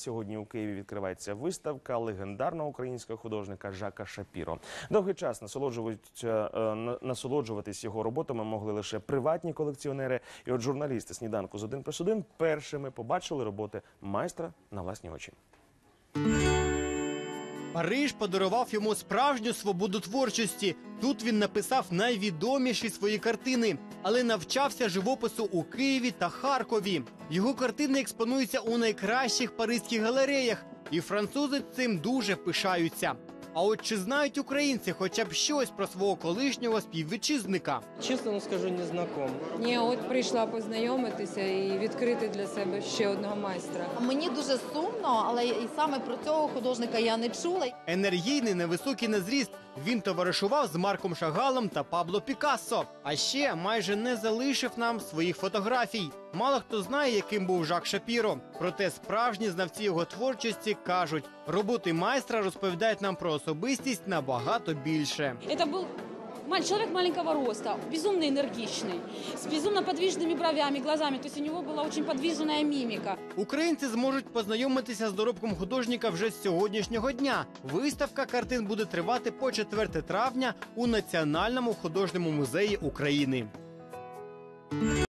Сьогодні у Києві відкривається виставка легендарного українського художника Жака Шапіро. Довгий час е, на- насолоджуватись його роботами могли лише приватні колекціонери. І от журналісти сніданку з один плюс один першими побачили роботи майстра на власні очі. Париж подарував йому справжню свободу творчості. Тут він написав найвідоміші свої картини, але навчався живопису у Києві та Харкові. Його картини експонуються у найкращих паризьких галереях, і французи цим дуже пишаються. А от чи знають українці хоча б щось про свого колишнього співвітчизника? Чесно скажу, не знаком. Ні, от прийшла познайомитися і відкрити для себе ще одного майстра. Мені дуже сумно, але і саме про цього художника я не чула. Енергійний, невисокий на зріст. Він товаришував з Марком Шагалом та Пабло Пікассо. А ще майже не залишив нам своїх фотографій. Мало хто знає, яким був Жак Шапіро. Проте справжні знавці його творчості кажуть, роботи майстра розповідають нам про особистість набагато більше. Це маль- человек маленького роста, безумно энергичный, с безумно подвижными бровями, глазами. То есть у него была очень подвижная мимика. Українці зможуть познайомитися з доробком художника вже з сьогоднішнього дня. Виставка картин буде тривати по 4 травня у Національному художньому музеї України.